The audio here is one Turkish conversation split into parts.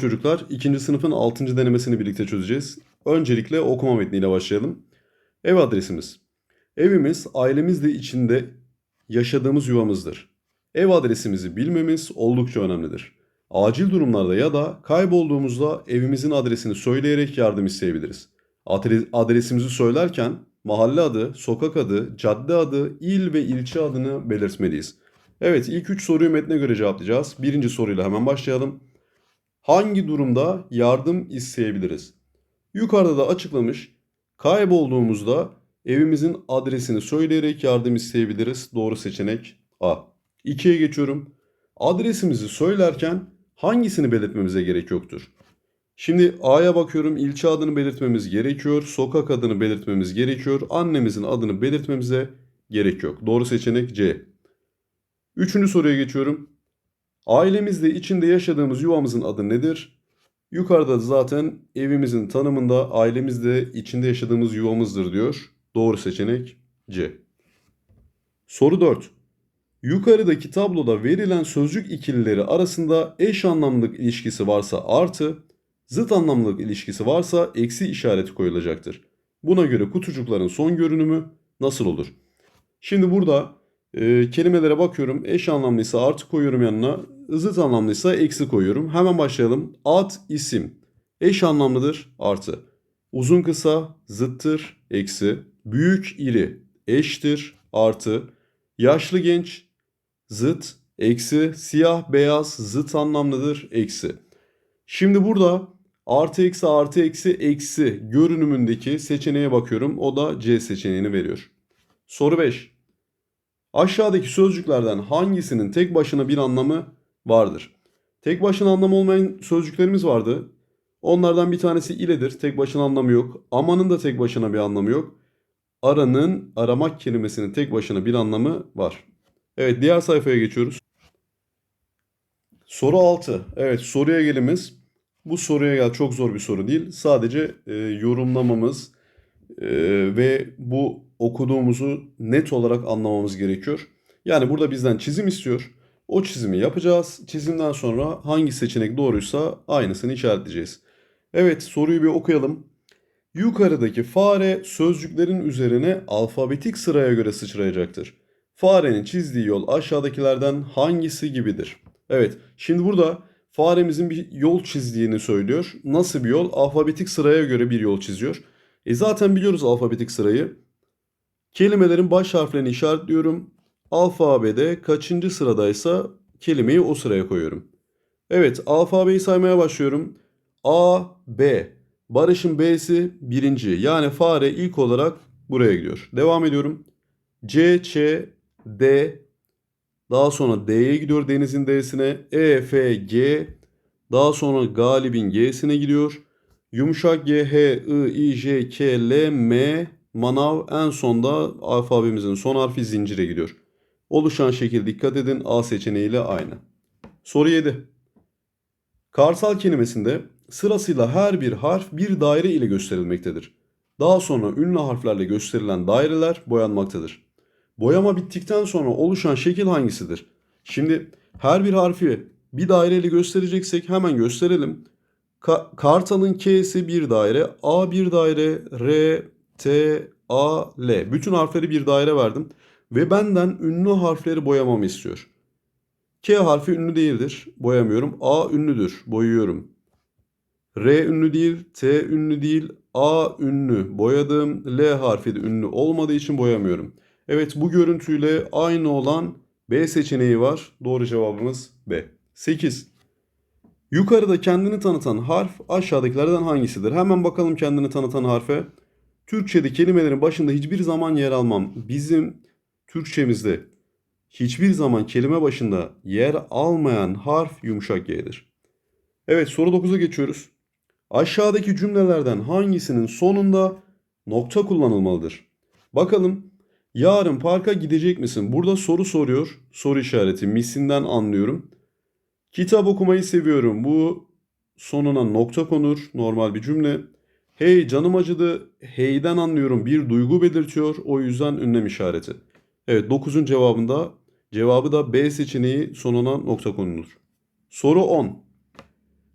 Çocuklar ikinci sınıfın 6. denemesini birlikte çözeceğiz. Öncelikle okuma metniyle başlayalım. Ev adresimiz. Evimiz ailemizle içinde yaşadığımız yuvamızdır. Ev adresimizi bilmemiz oldukça önemlidir. Acil durumlarda ya da kaybolduğumuzda evimizin adresini söyleyerek yardım isteyebiliriz. Adre- Adresimizi söylerken mahalle adı, sokak adı, cadde adı, il ve ilçe adını belirtmeliyiz. Evet ilk üç soruyu metne göre cevaplayacağız. Birinci soruyla hemen başlayalım. Hangi durumda yardım isteyebiliriz? Yukarıda da açıklamış. Kaybolduğumuzda evimizin adresini söyleyerek yardım isteyebiliriz. Doğru seçenek A. 2'ye geçiyorum. Adresimizi söylerken hangisini belirtmemize gerek yoktur? Şimdi A'ya bakıyorum. İlçe adını belirtmemiz gerekiyor. Sokak adını belirtmemiz gerekiyor. Annemizin adını belirtmemize gerek yok. Doğru seçenek C. Üçüncü soruya geçiyorum. Ailemizde içinde yaşadığımız yuvamızın adı nedir? Yukarıda zaten evimizin tanımında ailemizde içinde yaşadığımız yuvamızdır diyor. Doğru seçenek C. Soru 4. Yukarıdaki tabloda verilen sözcük ikilileri arasında eş anlamlılık ilişkisi varsa artı, zıt anlamlılık ilişkisi varsa eksi işareti koyulacaktır. Buna göre kutucukların son görünümü nasıl olur? Şimdi burada e, kelimelere bakıyorum. Eş anlamlıysa artı koyuyorum yanına. Zıt anlamlıysa eksi koyuyorum. Hemen başlayalım. Ad isim. Eş anlamlıdır artı. Uzun kısa zıttır eksi. Büyük iri eştir artı. Yaşlı genç zıt eksi. Siyah beyaz zıt anlamlıdır eksi. Şimdi burada artı eksi artı eksi eksi görünümündeki seçeneğe bakıyorum. O da C seçeneğini veriyor. Soru 5. Aşağıdaki sözcüklerden hangisinin tek başına bir anlamı vardır? Tek başına anlamı olmayan sözcüklerimiz vardı. Onlardan bir tanesi iledir. Tek başına anlamı yok. Amanın da tek başına bir anlamı yok. Aranın, aramak kelimesinin tek başına bir anlamı var. Evet, diğer sayfaya geçiyoruz. Soru 6. Evet, soruya gelimiz. Bu soruya gel çok zor bir soru değil. Sadece e, yorumlamamız e, ve bu okuduğumuzu net olarak anlamamız gerekiyor. Yani burada bizden çizim istiyor. O çizimi yapacağız. Çizimden sonra hangi seçenek doğruysa aynısını işaretleyeceğiz. Evet soruyu bir okuyalım. Yukarıdaki fare sözcüklerin üzerine alfabetik sıraya göre sıçrayacaktır. Farenin çizdiği yol aşağıdakilerden hangisi gibidir? Evet şimdi burada faremizin bir yol çizdiğini söylüyor. Nasıl bir yol? Alfabetik sıraya göre bir yol çiziyor. E zaten biliyoruz alfabetik sırayı. Kelimelerin baş harflerini işaretliyorum. Alfabede kaçıncı sıradaysa kelimeyi o sıraya koyuyorum. Evet, alfabeyi saymaya başlıyorum. A, B. Barış'ın B'si birinci. Yani fare ilk olarak buraya gidiyor. Devam ediyorum. C, Ç, D. Daha sonra D'ye gidiyor Deniz'in D'sine. E, F, G. Daha sonra Galip'in G'sine gidiyor. Yumuşak G, H, I, I, J, K, L, M, Manav en sonda alfabemizin son harfi zincire gidiyor. Oluşan şekil dikkat edin A seçeneğiyle aynı. Soru 7. Karsal kelimesinde sırasıyla her bir harf bir daire ile gösterilmektedir. Daha sonra ünlü harflerle gösterilen daireler boyanmaktadır. Boyama bittikten sonra oluşan şekil hangisidir? Şimdi her bir harfi bir daire ile göstereceksek hemen gösterelim. Ka- Kartal'ın K'si bir daire, A bir daire, R, T, A, L. Bütün harfleri bir daire verdim. Ve benden ünlü harfleri boyamamı istiyor. K harfi ünlü değildir. Boyamıyorum. A ünlüdür. Boyuyorum. R ünlü değil. T ünlü değil. A ünlü. Boyadım. L harfi de ünlü olmadığı için boyamıyorum. Evet bu görüntüyle aynı olan B seçeneği var. Doğru cevabımız B. 8. Yukarıda kendini tanıtan harf aşağıdakilerden hangisidir? Hemen bakalım kendini tanıtan harfe. Türkçe'de kelimelerin başında hiçbir zaman yer almam. Bizim Türkçemizde hiçbir zaman kelime başında yer almayan harf yumuşak G'dir. Evet soru 9'a geçiyoruz. Aşağıdaki cümlelerden hangisinin sonunda nokta kullanılmalıdır? Bakalım yarın parka gidecek misin? Burada soru soruyor. Soru işareti misinden anlıyorum. Kitap okumayı seviyorum. Bu sonuna nokta konur. Normal bir cümle. Hey canım acıdı. Hey'den anlıyorum. Bir duygu belirtiyor. O yüzden ünlem işareti. Evet 9'un cevabında cevabı da B seçeneği sonuna nokta konulur. Soru 10.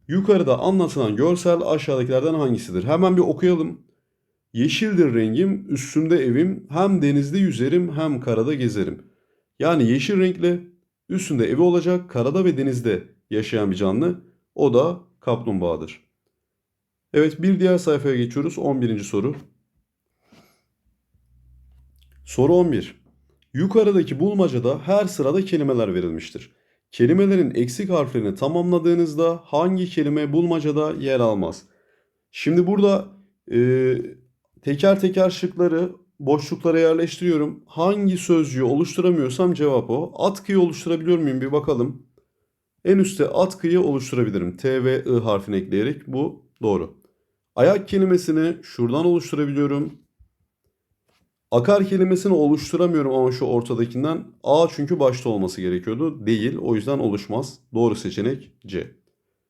Yukarıda anlatılan görsel aşağıdakilerden hangisidir? Hemen bir okuyalım. Yeşildir rengim, üstümde evim, hem denizde yüzerim hem karada gezerim. Yani yeşil renkli, üstünde evi olacak, karada ve denizde yaşayan bir canlı. O da kaplumbağadır. Evet bir diğer sayfaya geçiyoruz. 11. soru. Soru 11. Yukarıdaki bulmacada her sırada kelimeler verilmiştir. Kelimelerin eksik harflerini tamamladığınızda hangi kelime bulmacada yer almaz? Şimdi burada e, teker teker şıkları boşluklara yerleştiriyorum. Hangi sözcüğü oluşturamıyorsam cevap o. Atkıyı oluşturabiliyor muyum bir bakalım. En üstte atkıyı oluşturabilirim. T ve I harfini ekleyerek bu doğru. Ayak kelimesini şuradan oluşturabiliyorum. Akar kelimesini oluşturamıyorum ama şu ortadakinden. A çünkü başta olması gerekiyordu. Değil. O yüzden oluşmaz. Doğru seçenek C.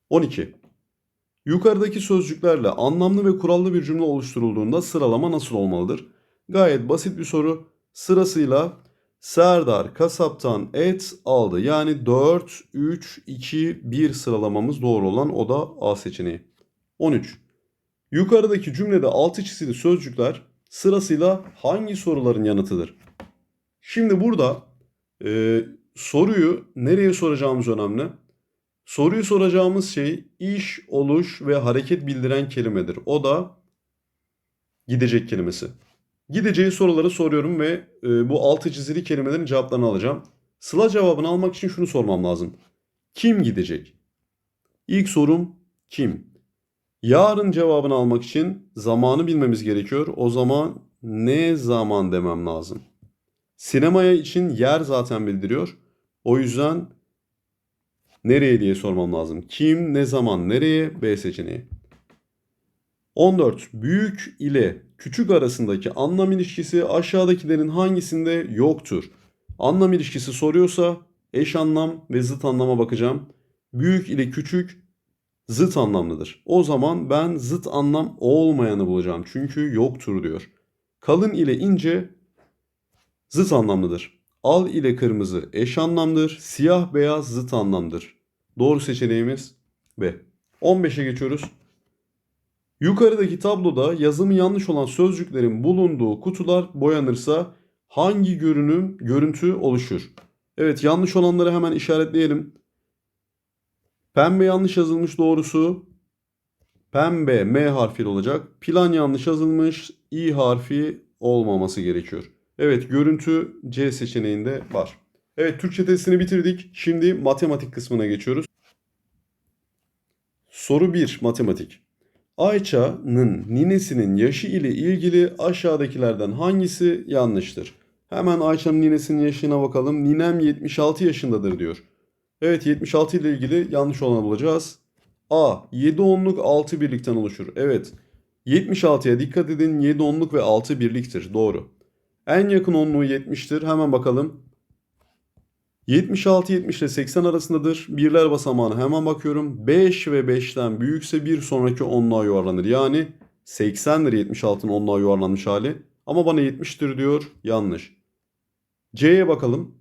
12. Yukarıdaki sözcüklerle anlamlı ve kurallı bir cümle oluşturulduğunda sıralama nasıl olmalıdır? Gayet basit bir soru. Sırasıyla Serdar kasaptan et aldı. Yani 4, 3, 2, 1 sıralamamız doğru olan o da A seçeneği. 13. Yukarıdaki cümlede altı çizili sözcükler sırasıyla hangi soruların yanıtıdır? Şimdi burada e, soruyu nereye soracağımız önemli. Soruyu soracağımız şey iş, oluş ve hareket bildiren kelimedir. O da gidecek kelimesi. Gideceği soruları soruyorum ve e, bu altı çizili kelimelerin cevaplarını alacağım. Sıla cevabını almak için şunu sormam lazım. Kim gidecek? İlk sorum kim? Yarın cevabını almak için zamanı bilmemiz gerekiyor. O zaman ne zaman demem lazım. Sinemaya için yer zaten bildiriyor. O yüzden nereye diye sormam lazım. Kim, ne zaman, nereye? B seçeneği. 14. Büyük ile küçük arasındaki anlam ilişkisi aşağıdakilerin hangisinde yoktur? Anlam ilişkisi soruyorsa eş anlam ve zıt anlama bakacağım. Büyük ile küçük zıt anlamlıdır. O zaman ben zıt anlam olmayanı bulacağım. Çünkü yoktur diyor. Kalın ile ince zıt anlamlıdır. Al ile kırmızı eş anlamdır. Siyah beyaz zıt anlamdır. Doğru seçeneğimiz B. 15'e geçiyoruz. Yukarıdaki tabloda yazımı yanlış olan sözcüklerin bulunduğu kutular boyanırsa hangi görünüm, görüntü oluşur? Evet yanlış olanları hemen işaretleyelim. Pembe yanlış yazılmış doğrusu. Pembe M harfiyle olacak. Plan yanlış yazılmış. İ harfi olmaması gerekiyor. Evet görüntü C seçeneğinde var. Evet Türkçe testini bitirdik. Şimdi matematik kısmına geçiyoruz. Soru 1 matematik. Ayça'nın ninesinin yaşı ile ilgili aşağıdakilerden hangisi yanlıştır? Hemen Ayça'nın ninesinin yaşına bakalım. Ninem 76 yaşındadır diyor. Evet 76 ile ilgili yanlış olanı bulacağız. A. 7 onluk 6 birlikten oluşur. Evet. 76'ya dikkat edin. 7 onluk ve 6 birliktir. Doğru. En yakın onluğu 70'tir. Hemen bakalım. 76 70 ile 80 arasındadır. Birler basamağına hemen bakıyorum. 5 ve 5'ten büyükse bir sonraki onluğa yuvarlanır. Yani 80'dir 76'nın onluğa yuvarlanmış hali. Ama bana 70'tir diyor. Yanlış. C'ye bakalım.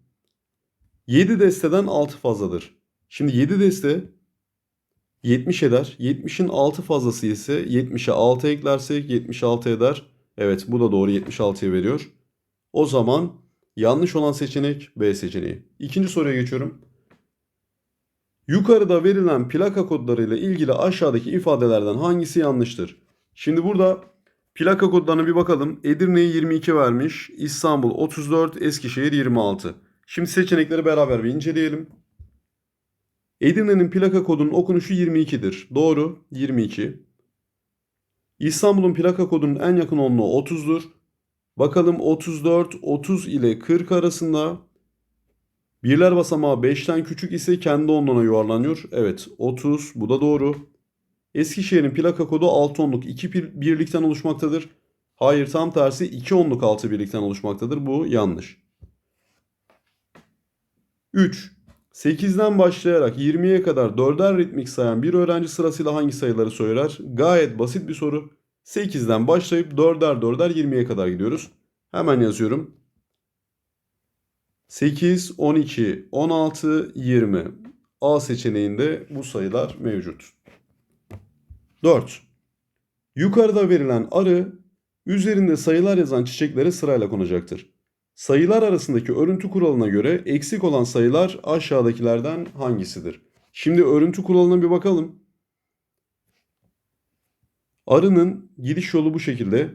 7 desteden 6 fazladır. Şimdi 7 deste 70 eder. 70'in 6 fazlası ise 70'e 6 eklersek 76 eder. Evet bu da doğru 76'ya veriyor. O zaman yanlış olan seçenek B seçeneği. İkinci soruya geçiyorum. Yukarıda verilen plaka kodlarıyla ilgili aşağıdaki ifadelerden hangisi yanlıştır? Şimdi burada plaka kodlarına bir bakalım. Edirne'yi 22 vermiş. İstanbul 34, Eskişehir 26. Şimdi seçenekleri beraber bir inceleyelim. Edirne'nin plaka kodunun okunuşu 22'dir. Doğru 22. İstanbul'un plaka kodunun en yakın onluğu 30'dur. Bakalım 34, 30 ile 40 arasında birler basamağı 5'ten küçük ise kendi onluğuna yuvarlanıyor. Evet 30 bu da doğru. Eskişehir'in plaka kodu 6 onluk 2 birlikten oluşmaktadır. Hayır tam tersi 2 onluk 6 birlikten oluşmaktadır. Bu yanlış. 3. 8'den başlayarak 20'ye kadar 4'er ritmik sayan bir öğrenci sırasıyla hangi sayıları söyler? Gayet basit bir soru. 8'den başlayıp 4'er 4'er 20'ye kadar gidiyoruz. Hemen yazıyorum. 8, 12, 16, 20. A seçeneğinde bu sayılar mevcut. 4. Yukarıda verilen arı üzerinde sayılar yazan çiçeklere sırayla konacaktır. Sayılar arasındaki örüntü kuralına göre eksik olan sayılar aşağıdakilerden hangisidir? Şimdi örüntü kuralına bir bakalım. Arının gidiş yolu bu şekilde.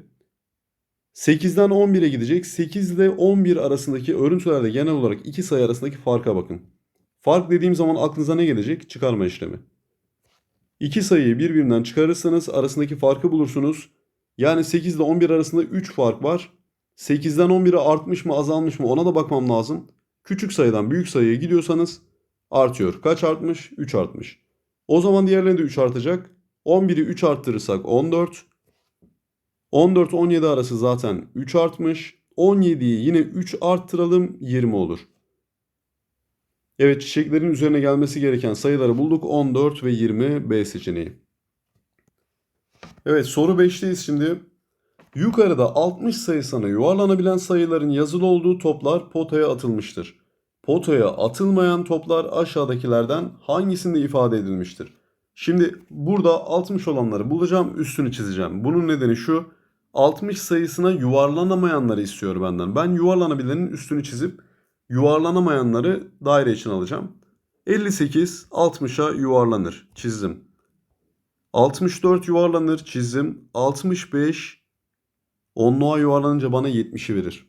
8'den 11'e gidecek. 8 ile 11 arasındaki örüntülerde genel olarak iki sayı arasındaki farka bakın. Fark dediğim zaman aklınıza ne gelecek? Çıkarma işlemi. İki sayıyı birbirinden çıkarırsanız arasındaki farkı bulursunuz. Yani 8 ile 11 arasında 3 fark var. 8'den 11'e artmış mı azalmış mı ona da bakmam lazım. Küçük sayıdan büyük sayıya gidiyorsanız artıyor. Kaç artmış? 3 artmış. O zaman diğerlerinde de 3 artacak. 11'i 3 arttırırsak 14. 14-17 arası zaten 3 artmış. 17'yi yine 3 arttıralım 20 olur. Evet çiçeklerin üzerine gelmesi gereken sayıları bulduk. 14 ve 20 B seçeneği. Evet soru 5'teyiz şimdi. Yukarıda 60 sayısına yuvarlanabilen sayıların yazılı olduğu toplar potaya atılmıştır. Potaya atılmayan toplar aşağıdakilerden hangisinde ifade edilmiştir? Şimdi burada 60 olanları bulacağım, üstünü çizeceğim. Bunun nedeni şu. 60 sayısına yuvarlanamayanları istiyor benden. Ben yuvarlanabilenin üstünü çizip yuvarlanamayanları daire için alacağım. 58 60'a yuvarlanır. Çizdim. 64 yuvarlanır. Çizdim. 65 onluğa yuvarlanınca bana 70'i verir.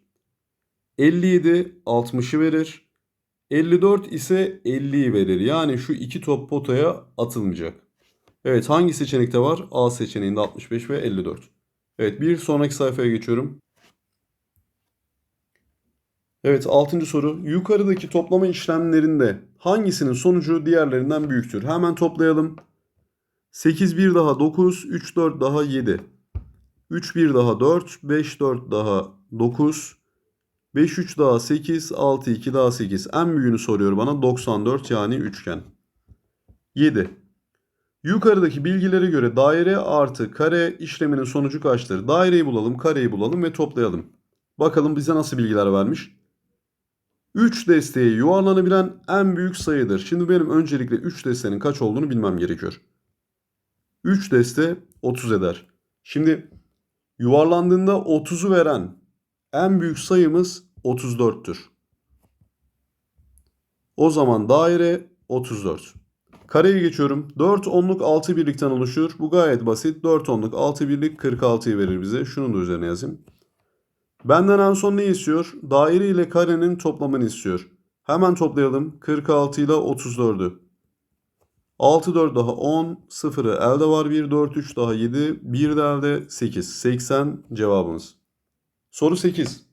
57 60'ı verir. 54 ise 50'yi verir. Yani şu iki top potaya atılmayacak. Evet hangi seçenekte var? A seçeneğinde 65 ve 54. Evet bir sonraki sayfaya geçiyorum. Evet 6. soru. Yukarıdaki toplama işlemlerinde hangisinin sonucu diğerlerinden büyüktür? Hemen toplayalım. 8 1 daha 9, 3 4 daha 7. 3 1 daha 4, 5 4 daha 9, 5 3 daha 8, 6 2 daha 8. En büyüğünü soruyor bana 94 yani üçgen. 7. Yukarıdaki bilgilere göre daire artı kare işleminin sonucu kaçtır? Daireyi bulalım, kareyi bulalım ve toplayalım. Bakalım bize nasıl bilgiler vermiş. 3 desteğe yuvarlanabilen en büyük sayıdır. Şimdi benim öncelikle 3 destenin kaç olduğunu bilmem gerekiyor. 3 deste 30 eder. Şimdi yuvarlandığında 30'u veren en büyük sayımız 34'tür. O zaman daire 34. Kareye geçiyorum. 4 onluk 6 birlikten oluşur. Bu gayet basit. 4 onluk 6 birlik 46'yı verir bize. Şunu da üzerine yazayım. Benden en son ne istiyor? Daire ile karenin toplamını istiyor. Hemen toplayalım. 46 ile 34'ü. 6 4 daha 10. 0'ı elde var 1 4 3 daha 7. 1 de elde 8. 80 cevabımız. Soru 8.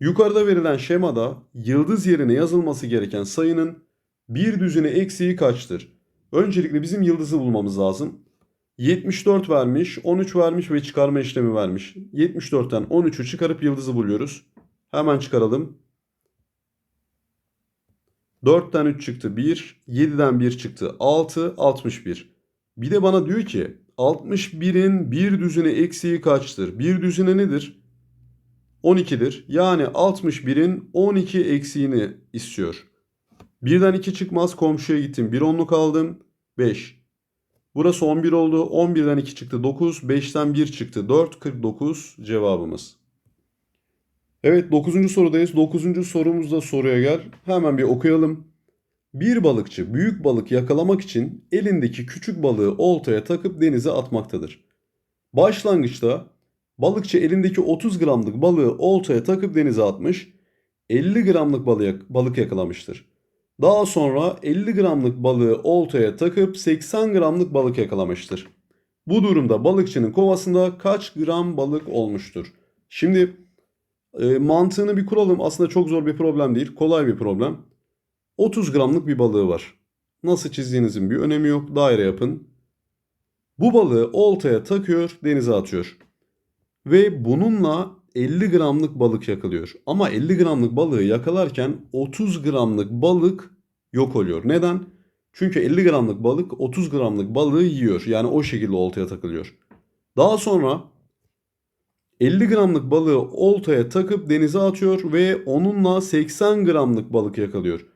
Yukarıda verilen şemada yıldız yerine yazılması gereken sayının bir düzine eksiği kaçtır? Öncelikle bizim yıldızı bulmamız lazım. 74 vermiş, 13 vermiş ve çıkarma işlemi vermiş. 74'ten 13'ü çıkarıp yıldızı buluyoruz. Hemen çıkaralım. 4'ten 3 çıktı 1, 7'den 1 çıktı 6, 61. Bir de bana diyor ki 61'in bir düzine eksiği kaçtır? Bir düzine nedir? 12'dir. Yani 61'in 12 eksiğini istiyor. Birden 2 çıkmaz komşuya gittim. 1 onluk aldım. 5. Burası 11 oldu. 11'den 2 çıktı 9. 5'ten 1 çıktı 4. 49 cevabımız. Evet 9. sorudayız. 9. sorumuzda soruya gel. Hemen bir okuyalım. Bir balıkçı büyük balık yakalamak için elindeki küçük balığı oltaya takıp denize atmaktadır. Başlangıçta balıkçı elindeki 30 gramlık balığı oltaya takıp denize atmış, 50 gramlık balık, balık yakalamıştır. Daha sonra 50 gramlık balığı oltaya takıp 80 gramlık balık yakalamıştır. Bu durumda balıkçının kovasında kaç gram balık olmuştur? Şimdi e, mantığını bir kuralım. Aslında çok zor bir problem değil. Kolay bir problem. 30 gramlık bir balığı var. Nasıl çizdiğinizin bir önemi yok. Daire yapın. Bu balığı oltaya takıyor, denize atıyor. Ve bununla 50 gramlık balık yakalıyor. Ama 50 gramlık balığı yakalarken 30 gramlık balık yok oluyor. Neden? Çünkü 50 gramlık balık 30 gramlık balığı yiyor. Yani o şekilde oltaya takılıyor. Daha sonra 50 gramlık balığı oltaya takıp denize atıyor ve onunla 80 gramlık balık yakalıyor.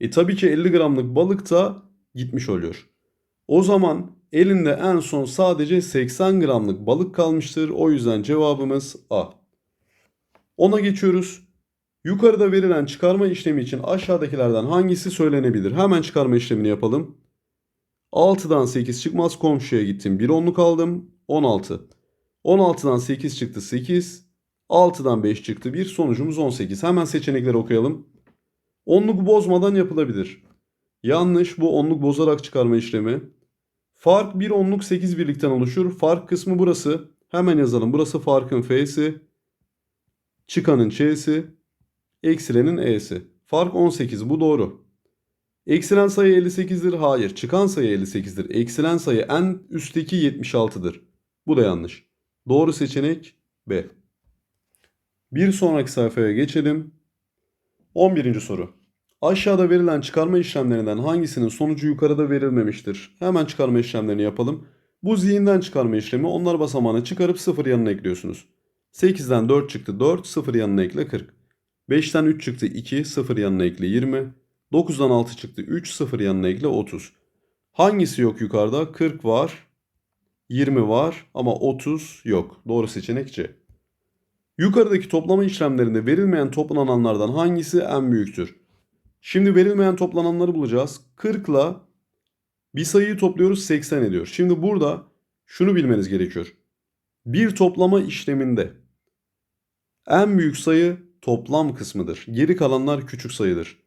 E tabii ki 50 gramlık balık da gitmiş oluyor. O zaman elinde en son sadece 80 gramlık balık kalmıştır. O yüzden cevabımız A. 10'a geçiyoruz. Yukarıda verilen çıkarma işlemi için aşağıdakilerden hangisi söylenebilir? Hemen çıkarma işlemini yapalım. 6'dan 8 çıkmaz komşuya gittim. 1 onluk aldım. 16. 16'dan 8 çıktı 8. 6'dan 5 çıktı 1. Sonucumuz 18. Hemen seçenekleri okuyalım. Onluk bozmadan yapılabilir. Yanlış bu onluk bozarak çıkarma işlemi. Fark 1 onluk 8 birlikten oluşur. Fark kısmı burası. Hemen yazalım. Burası farkın F'si. Çıkanın Ç'si. Eksilenin E'si. Fark 18 bu doğru. Eksilen sayı 58'dir. Hayır. Çıkan sayı 58'dir. Eksilen sayı en üstteki 76'dır. Bu da yanlış. Doğru seçenek B. Bir sonraki sayfaya geçelim. 11. soru. Aşağıda verilen çıkarma işlemlerinden hangisinin sonucu yukarıda verilmemiştir? Hemen çıkarma işlemlerini yapalım. Bu zihinden çıkarma işlemi onlar basamağını çıkarıp 0 yanına ekliyorsunuz. 8'den 4 çıktı 4, 0 yanına ekle 40. 5'ten 3 çıktı 2, 0 yanına ekle 20. 9'dan 6 çıktı 3, 0 yanına ekle 30. Hangisi yok yukarıda? 40 var, 20 var ama 30 yok. Doğru seçenek C. Yukarıdaki toplama işlemlerinde verilmeyen toplananlardan hangisi en büyüktür? Şimdi verilmeyen toplananları bulacağız. 40 ile bir sayıyı topluyoruz 80 ediyor. Şimdi burada şunu bilmeniz gerekiyor. Bir toplama işleminde en büyük sayı toplam kısmıdır. Geri kalanlar küçük sayıdır.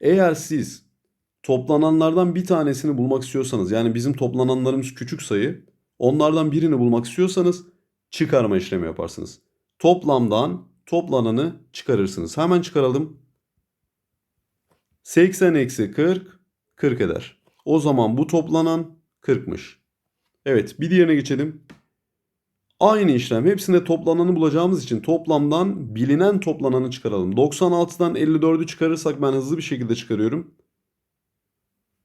Eğer siz toplananlardan bir tanesini bulmak istiyorsanız yani bizim toplananlarımız küçük sayı onlardan birini bulmak istiyorsanız çıkarma işlemi yaparsınız. Toplamdan toplananı çıkarırsınız. Hemen çıkaralım. 80 eksi 40 40 eder. O zaman bu toplanan 40'mış. Evet bir diğerine geçelim. Aynı işlem hepsinde toplananı bulacağımız için toplamdan bilinen toplananı çıkaralım. 96'dan 54'ü çıkarırsak ben hızlı bir şekilde çıkarıyorum.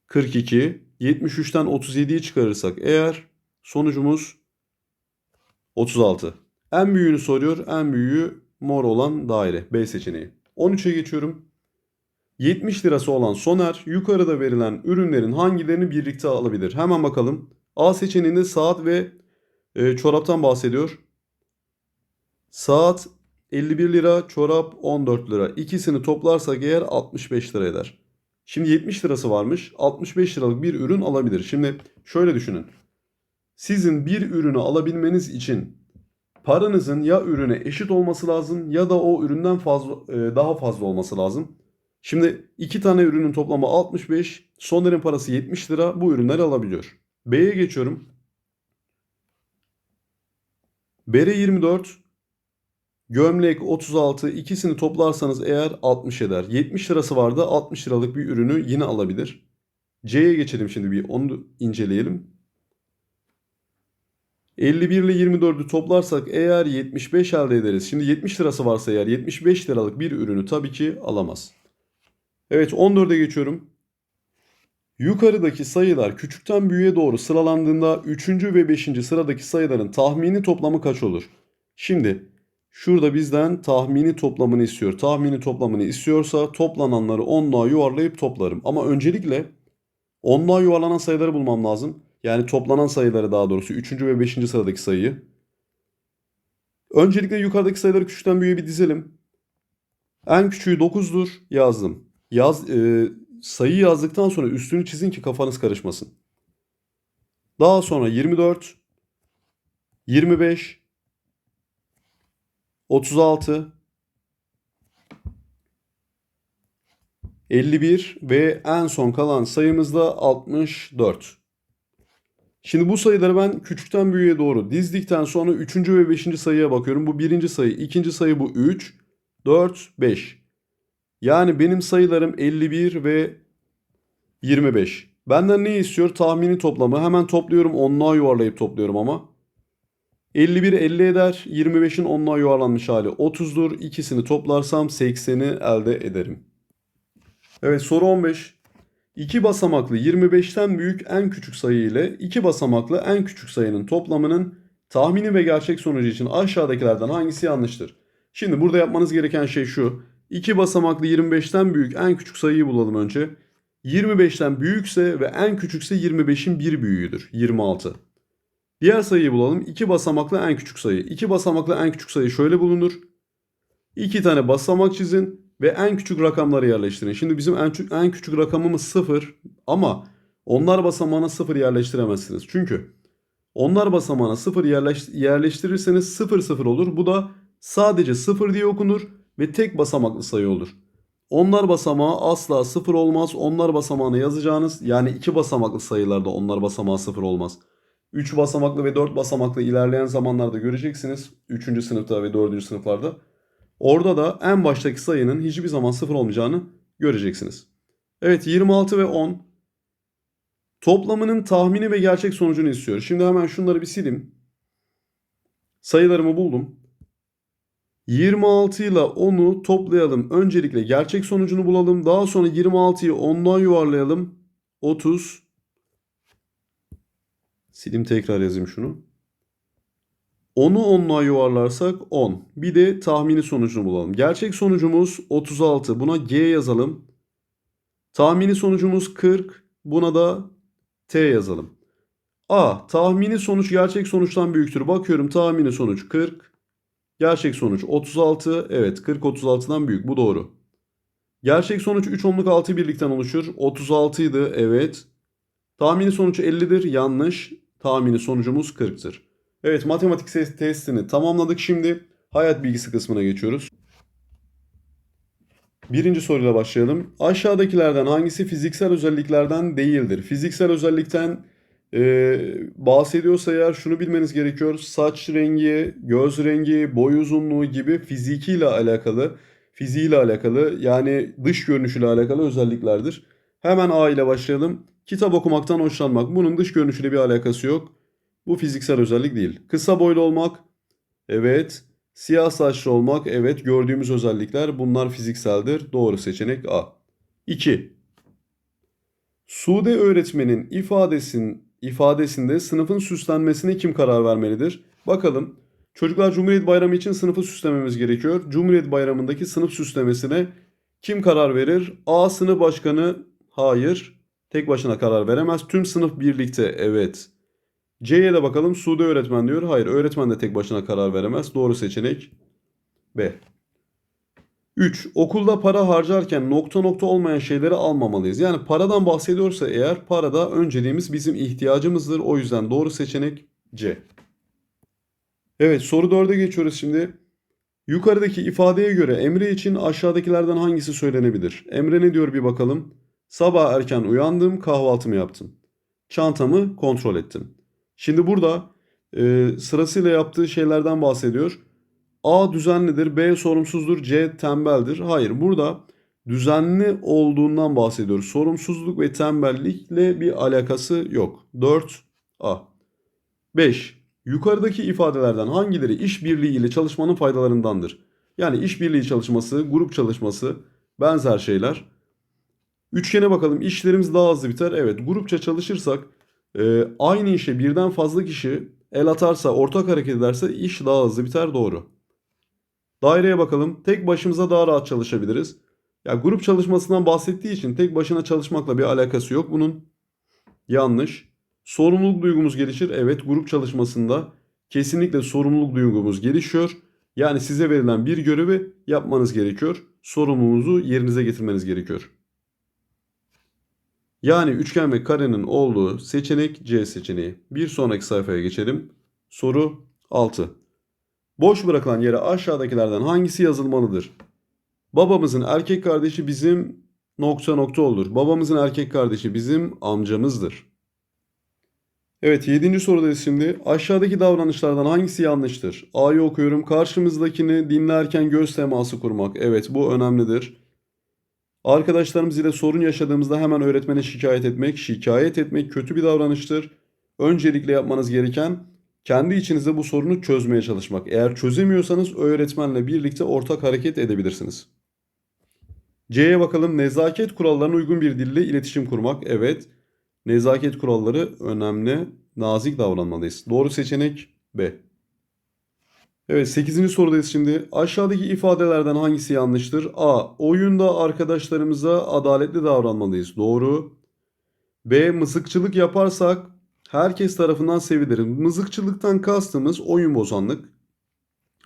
42. 73'ten 37'yi çıkarırsak eğer sonucumuz 36. En büyüğünü soruyor. En büyüğü mor olan daire. B seçeneği. 13'e geçiyorum. 70 lirası olan Soner yukarıda verilen ürünlerin hangilerini birlikte alabilir? Hemen bakalım. A seçeneğinde saat ve e, çoraptan bahsediyor. Saat 51 lira, çorap 14 lira. İkisini toplarsak eğer 65 lira eder. Şimdi 70 lirası varmış. 65 liralık bir ürün alabilir. Şimdi şöyle düşünün. Sizin bir ürünü alabilmeniz için paranızın ya ürüne eşit olması lazım ya da o üründen fazla e, daha fazla olması lazım. Şimdi iki tane ürünün toplamı 65, Soner'in parası 70 lira bu ürünleri alabiliyor. B'ye geçiyorum. Bere 24, gömlek 36 ikisini toplarsanız eğer 60 eder. 70 lirası vardı 60 liralık bir ürünü yine alabilir. C'ye geçelim şimdi bir onu inceleyelim. 51 ile 24'ü toplarsak eğer 75 elde ederiz. Şimdi 70 lirası varsa eğer 75 liralık bir ürünü tabii ki alamaz. Evet 14'e geçiyorum. Yukarıdaki sayılar küçükten büyüğe doğru sıralandığında 3. ve 5. sıradaki sayıların tahmini toplamı kaç olur? Şimdi şurada bizden tahmini toplamını istiyor. Tahmini toplamını istiyorsa toplananları 10'luğa yuvarlayıp toplarım. Ama öncelikle 10'luğa yuvarlanan sayıları bulmam lazım. Yani toplanan sayıları daha doğrusu 3. ve 5. sıradaki sayıyı. Öncelikle yukarıdaki sayıları küçükten büyüğe bir dizelim. En küçüğü 9'dur yazdım. Yaz, e, sayı yazdıktan sonra üstünü çizin ki kafanız karışmasın. Daha sonra 24, 25, 36, 51 ve en son kalan sayımız da 64. Şimdi bu sayıları ben küçükten büyüğe doğru dizdikten sonra 3. ve 5. sayıya bakıyorum. Bu birinci sayı, ikinci sayı bu 3, 4, 5. Yani benim sayılarım 51 ve 25. Benden ne istiyor? Tahmini toplamı. Hemen topluyorum. Onluğa yuvarlayıp topluyorum ama. 51 50 eder. 25'in onluğa yuvarlanmış hali 30'dur. İkisini toplarsam 80'i elde ederim. Evet soru 15. İki basamaklı 25'ten büyük en küçük sayı ile iki basamaklı en küçük sayının toplamının tahmini ve gerçek sonucu için aşağıdakilerden hangisi yanlıştır? Şimdi burada yapmanız gereken şey şu. İki basamaklı 25'ten büyük en küçük sayıyı bulalım önce. 25'ten büyükse ve en küçükse 25'in bir büyüğüdür. 26. Diğer sayıyı bulalım. 2 basamaklı en küçük sayı. 2 basamaklı en küçük sayı şöyle bulunur. 2 tane basamak çizin ve en küçük rakamları yerleştirin. Şimdi bizim en, en küçük rakamımız 0 ama onlar basamağına 0 yerleştiremezsiniz. Çünkü onlar basamağına 0 yerleş, yerleştirirseniz 0 0 olur. Bu da sadece 0 diye okunur ve tek basamaklı sayı olur. Onlar basamağı asla 0 olmaz. Onlar basamağına yazacağınız yani 2 basamaklı sayılarda onlar basamağı 0 olmaz. 3 basamaklı ve 4 basamaklı ilerleyen zamanlarda göreceksiniz. 3. sınıfta ve 4. sınıflarda. Orada da en baştaki sayının hiçbir zaman 0 olmayacağını göreceksiniz. Evet 26 ve 10 toplamının tahmini ve gerçek sonucunu istiyor. Şimdi hemen şunları bir sileyim. Sayılarımı buldum. 26 ile 10'u toplayalım. Öncelikle gerçek sonucunu bulalım. Daha sonra 26'yı 10'dan yuvarlayalım. 30. Silim tekrar yazayım şunu. 10'u 10'la yuvarlarsak 10. Bir de tahmini sonucunu bulalım. Gerçek sonucumuz 36. Buna G yazalım. Tahmini sonucumuz 40. Buna da T yazalım. A. Tahmini sonuç gerçek sonuçtan büyüktür. Bakıyorum tahmini sonuç 40. Gerçek sonuç 36. Evet 40 36'dan büyük. Bu doğru. Gerçek sonuç 3 onluk 6 birlikten oluşur. 36 idi. Evet. Tahmini sonuç 50'dir. Yanlış. Tahmini sonucumuz 40'tır. Evet matematik testini tamamladık. Şimdi hayat bilgisi kısmına geçiyoruz. Birinci soruyla başlayalım. Aşağıdakilerden hangisi fiziksel özelliklerden değildir? Fiziksel özellikten e, bahsediyorsa eğer şunu bilmeniz gerekiyor. Saç rengi, göz rengi, boy uzunluğu gibi fizikiyle alakalı, fiziğiyle alakalı yani dış görünüşüyle alakalı özelliklerdir. Hemen A ile başlayalım. Kitap okumaktan hoşlanmak. Bunun dış görünüşüyle bir alakası yok. Bu fiziksel özellik değil. Kısa boylu olmak, evet. Siyah saçlı olmak, evet. Gördüğümüz özellikler bunlar fizikseldir. Doğru seçenek A. 2. Sude öğretmenin ifadesin, ifadesinde sınıfın süslenmesine kim karar vermelidir? Bakalım. Çocuklar Cumhuriyet Bayramı için sınıfı süslememiz gerekiyor. Cumhuriyet Bayramı'ndaki sınıf süslemesine kim karar verir? A sınıf başkanı hayır. Tek başına karar veremez. Tüm sınıf birlikte evet. C'ye de bakalım. Sude öğretmen diyor. Hayır öğretmen de tek başına karar veremez. Doğru seçenek B. 3. Okulda para harcarken nokta nokta olmayan şeyleri almamalıyız. Yani paradan bahsediyorsa eğer parada önceliğimiz bizim ihtiyacımızdır. O yüzden doğru seçenek C. Evet soru 4'e geçiyoruz şimdi. Yukarıdaki ifadeye göre Emre için aşağıdakilerden hangisi söylenebilir? Emre ne diyor bir bakalım. Sabah erken uyandım, kahvaltımı yaptım. Çantamı kontrol ettim. Şimdi burada e, sırasıyla yaptığı şeylerden bahsediyor. A düzenlidir, B sorumsuzdur, C tembeldir. Hayır burada düzenli olduğundan bahsediyoruz. Sorumsuzluk ve tembellikle bir alakası yok. 4 A. 5. Yukarıdaki ifadelerden hangileri işbirliği ile çalışmanın faydalarındandır? Yani işbirliği çalışması, grup çalışması, benzer şeyler. Üçgene bakalım. İşlerimiz daha hızlı biter. Evet, grupça çalışırsak e, aynı işe birden fazla kişi el atarsa, ortak hareket ederse iş daha hızlı biter. Doğru. Daireye bakalım. Tek başımıza daha rahat çalışabiliriz. Ya grup çalışmasından bahsettiği için tek başına çalışmakla bir alakası yok bunun. Yanlış. Sorumluluk duygumuz gelişir. Evet, grup çalışmasında kesinlikle sorumluluk duygumuz gelişiyor. Yani size verilen bir görevi yapmanız gerekiyor. Sorumluluğunuzu yerinize getirmeniz gerekiyor. Yani üçgen ve karenin olduğu seçenek C seçeneği. Bir sonraki sayfaya geçelim. Soru 6. Boş bırakılan yere aşağıdakilerden hangisi yazılmalıdır? Babamızın erkek kardeşi bizim nokta nokta olur. Babamızın erkek kardeşi bizim amcamızdır. Evet 7. sorudayız şimdi. Aşağıdaki davranışlardan hangisi yanlıştır? A'yı okuyorum. Karşımızdakini dinlerken göz teması kurmak. Evet bu önemlidir. Arkadaşlarımız ile sorun yaşadığımızda hemen öğretmene şikayet etmek. Şikayet etmek kötü bir davranıştır. Öncelikle yapmanız gereken kendi içinizde bu sorunu çözmeye çalışmak. Eğer çözemiyorsanız öğretmenle birlikte ortak hareket edebilirsiniz. C'ye bakalım. Nezaket kurallarına uygun bir dille iletişim kurmak. Evet. Nezaket kuralları önemli. Nazik davranmalıyız. Doğru seçenek B. Evet 8. sorudayız şimdi. Aşağıdaki ifadelerden hangisi yanlıştır? A. Oyunda arkadaşlarımıza adaletli davranmalıyız. Doğru. B. Mızıkçılık yaparsak herkes tarafından sevilir. Mızıkçılıktan kastımız oyun bozanlık.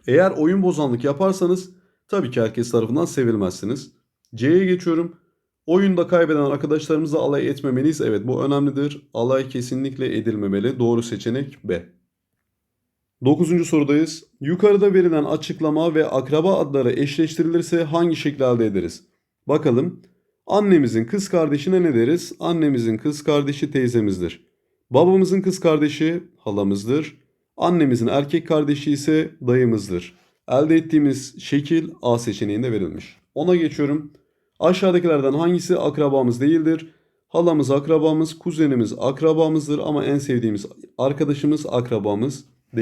Eğer oyun bozanlık yaparsanız tabii ki herkes tarafından sevilmezsiniz. C'ye geçiyorum. Oyunda kaybeden arkadaşlarımızla alay etmemeliyiz. Evet bu önemlidir. Alay kesinlikle edilmemeli. Doğru seçenek B. Dokuzuncu sorudayız. Yukarıda verilen açıklama ve akraba adları eşleştirilirse hangi şekli elde ederiz? Bakalım. Annemizin kız kardeşine ne deriz? Annemizin kız kardeşi teyzemizdir. Babamızın kız kardeşi halamızdır. Annemizin erkek kardeşi ise dayımızdır. Elde ettiğimiz şekil A seçeneğinde verilmiş. Ona geçiyorum. Aşağıdakilerden hangisi akrabamız değildir? Halamız akrabamız, kuzenimiz akrabamızdır ama en sevdiğimiz arkadaşımız akrabamız